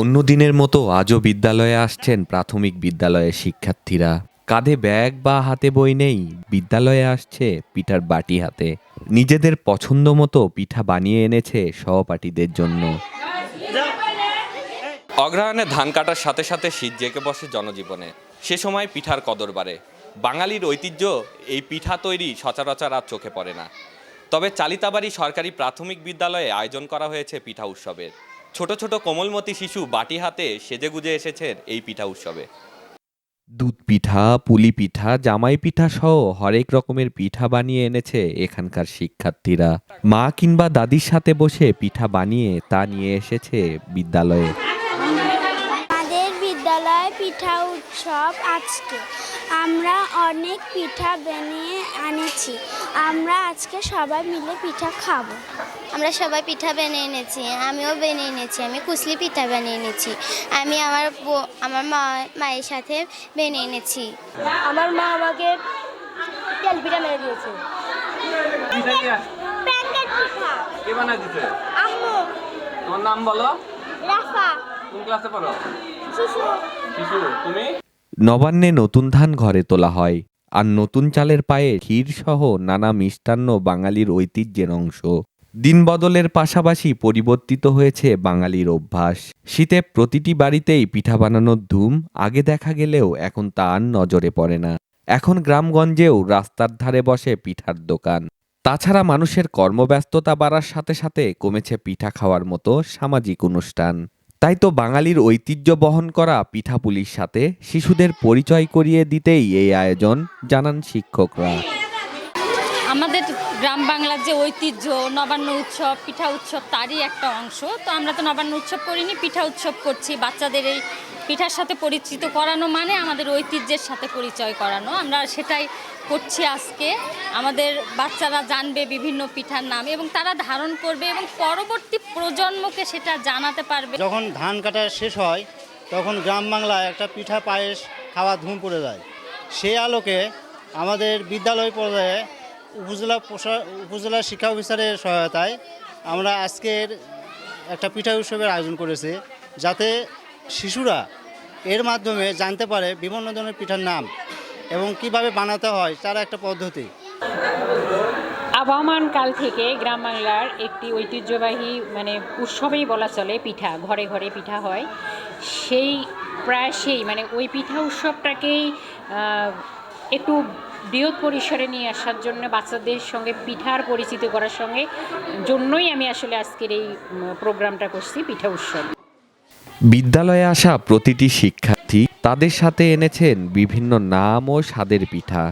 অন্য দিনের মতো আজও বিদ্যালয়ে আসছেন প্রাথমিক বিদ্যালয়ের শিক্ষার্থীরা। কাঁধে ব্যাগ বা হাতে বই নেই, বিদ্যালয়ে আসছে পিঠার বাটি হাতে। নিজেদের পছন্দ মতো পিঠা বানিয়ে এনেছে সহপাঠীদের জন্য। অগ্রহায়ণে ধান কাটার সাথে সাথে শীত জেগে বসে জনজীবনে। সে সময় পিঠার কদর বাড়ে। বাঙালির ঐতিহ্য, এই পিঠা তৈরি সচরাচর আর চোখে পড়ে না। তবে চালিতাবাড়ি সরকারি প্রাথমিক বিদ্যালয়ে আয়োজন করা হয়েছে পিঠা উৎসবের। ছোট ছোট কোমলমতি শিশু বাটি হাতে সেজে গুজে এসেছেন এই পিঠা উৎসবে। দুধ পিঠা, পুলি পিঠা, জামাই পিঠা সহ হরেক রকমের পিঠা বানিয়ে এনেছে এখানকার শিক্ষার্থীরা। মা কিংবা দাদির সাথে বসে পিঠা বানিয়ে তা নিয়ে এসেছে বিদ্যালয়ে। বিদ্যালয়ে পিঠা উৎসব আজকে। আমরা অনেক পিঠা বানিয়ে আনেছি আমরা আজকে সবাই মিলে পিঠা খাব। আমরা সবাই পিঠা বানিয়ে এনেছি। আমিও বানিয়ে এনেছি। আমি কুসলি পিঠা বানিয়ে এনেছি। আমি আমার আমার মা মায়ের সাথে বানিয়ে এনেছি। আমার মা আমাকে তেল পিঠা মেরে দিয়েছে। কে বানায় দিতে আম্মু। তোমার নাম বলো। রাফা। ক্লাসে পড়ো। শিশু। তুমি? নবান্নে নতুন ধান ঘরে তোলা হয় আর নতুন চালের পায়ে ক্ষীর সহ নানা মিষ্টান্ন বাঙালির ঐতিহ্যের অংশ। দিন বদলের পাশাপাশি পরিবর্তিত হয়েছে বাঙালির অভ্যাস। শীতে প্রতিটি বাড়িতেই পিঠা বানানোর ধুম আগে দেখা গেলেও এখন তা আর নজরে পড়ে না। এখন গ্রামগঞ্জেও রাস্তার ধারে বসে পিঠার দোকান। তাছাড়া মানুষের কর্মব্যস্ততা বাড়ার সাথে সাথে কমেছে পিঠা খাওয়ার মতো সামাজিক অনুষ্ঠান। তাই তো বাঙালির ঐতিহ্য বহন করা পিঠাপুলির সাথে শিশুদের পরিচয় করিয়ে দিতেই এই আয়োজন, জানান শিক্ষকরা। আমাদের গ্রাম বাংলার যে ঐতিহ্য, নবান্ন উৎসব, পিঠা উৎসব তারই একটা অংশ। তো আমরা তো নবান্ন উৎসব করিনি, পিঠা উৎসব করছি। বাচ্চাদের এই পিঠার সাথে পরিচিত করানো মানে আমাদের ঐতিহ্যের সাথে পরিচয় করানো। আমরা সেটাই করছি আজকে। আমাদের বাচ্চারা জানবে বিভিন্ন পিঠার নাম এবং তারা ধারণ করবে এবং পরবর্তী প্রজন্মকে সেটা জানাতে পারবে। যখন ধান কাটা শেষ হয়, তখন গ্রাম বাংলায় একটা পিঠা পায়েস খাওয়া ধুম পড়ে যায়। সেই আলোকে আমাদের বিদ্যালয় পর্যায়ে উপজেলা উপজেলা শিক্ষা অফিসারের সহায়তায় আমরা আজকের একটা পিঠা উৎসবের আয়োজন করেছি, যাতে শিশুরা এর মাধ্যমে জানতে পারে বিভিন্ন ধরনের পিঠার নাম এবং কীভাবে বানাতে হয় তার একটা পদ্ধতি। আবহমান কাল থেকে গ্রাম বাংলার একটি ঐতিহ্যবাহী মানে উৎসবেই বলা চলে পিঠা, ঘরে ঘরে পিঠা হয়। সেই, প্রায় সেই মানে ওই পিঠা উৎসবটাকেই একটু বৃহৎ পরিসরে নিয়ে আসার জন্য বাচ্চাদের সঙ্গে পিঠার পরিচিত করার সঙ্গে জন্যই আমি আসলে আজকের এই প্রোগ্রামটা করছি, পিঠা উৎসব। বিদ্যালয়ে আসা প্রতিটি শিক্ষার্থী তাদের সাথে এনেছেন বিভিন্ন নাম ও স্বাদের পিঠা।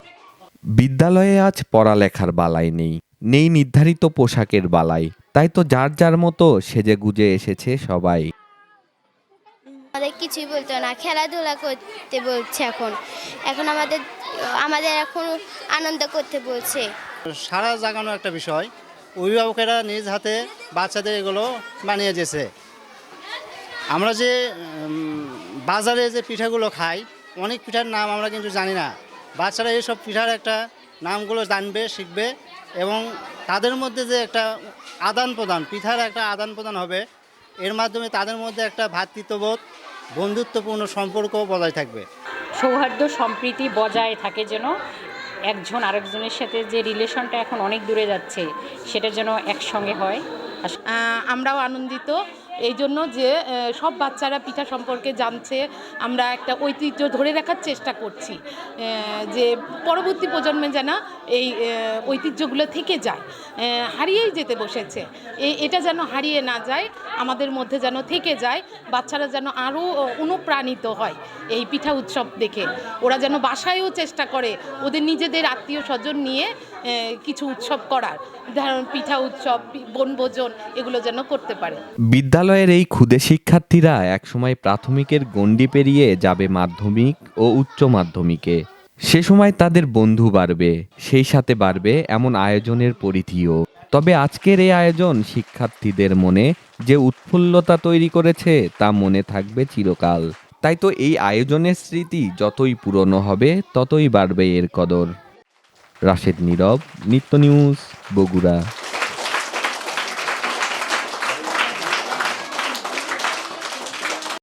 বিদ্যালয়ে আজ পড়ালেখার বালাই নেই নেই নির্ধারিত পোশাকের বালাই। তাই তো যার যার মতো সেজে গুজে এসেছে সবাই। আমাদের কিছুই বলতো না, খেলাধুলা করতে বলছে এখন। এখন আমাদের আমাদের এখন আনন্দ করতে বলছে। সারা জাগানো একটা বিষয়, অভিভাবকেরা নিজ হাতে বাচ্চাদের এগুলো বানিয়ে দিয়েছে। আমরা যে বাজারে যে পিঠাগুলো খাই, অনেক পিঠার নাম আমরা কিন্তু জানি না। বাচ্চারা এইসব পিঠার একটা নামগুলো জানবে, শিখবে এবং তাদের মধ্যে যে একটা আদান প্রদান পিঠার একটা আদান প্রদান হবে এর মাধ্যমে তাদের মধ্যে একটা ভ্রাতৃত্ববোধ বন্ধুত্বপূর্ণ সম্পর্ক বজায় থাকবে। সৌহার্দ্য সম্প্রীতি বজায় থাকে যেন একজন আরেকজনের সাথে যে রিলেশনটা এখন অনেক দূরে যাচ্ছে সেটা যেন একসঙ্গে হয়। আমরাও আনন্দিত। এই জন্য যে সব বাচ্চারা পিঠা সম্পর্কে জানছে, আমরা একটা ঐতিহ্য ধরে রাখার চেষ্টা করছি যে পরবর্তী প্রজন্মে যেন এই ঐতিহ্যগুলো থেকে যায়। হারিয়েই যেতে বসেছে। এটা যেন হারিয়ে না যায়, আমাদের মধ্যে যেন থেকে যায়, বাচ্চারা যেন আরও অনুপ্রাণিত হয় এই পিঠা উৎসব দেখে। ওরা যেন বাসায়ও চেষ্টা করে, ওদের নিজেদের আত্মীয় স্বজন নিয়ে কিছু উৎসব করার। ধরুন পিঠা উৎসব, বনভোজন, এগুলো যেন করতে পারে। বিদ্যালয়ের এই ক্ষুদে শিক্ষার্থীরা একসময় প্রাথমিকের গণ্ডি পেরিয়ে যাবে মাধ্যমিক ও উচ্চ মাধ্যমিকে। সে সময় তাদের বন্ধু বাড়বে, সেই সাথে বাড়বে এমন আয়োজনের পরিধিও। তবে আজকের এই আয়োজন শিক্ষার্থীদের মনে যে উৎফুল্লতা তৈরি করেছে তা মনে থাকবে চিরকাল। তাই তো এই আয়োজনের স্মৃতি যতই পুরনো হবে, ততই বাড়বে এর কদর। রাশেদ নীরব নিত্য নিউজ বগুড়া।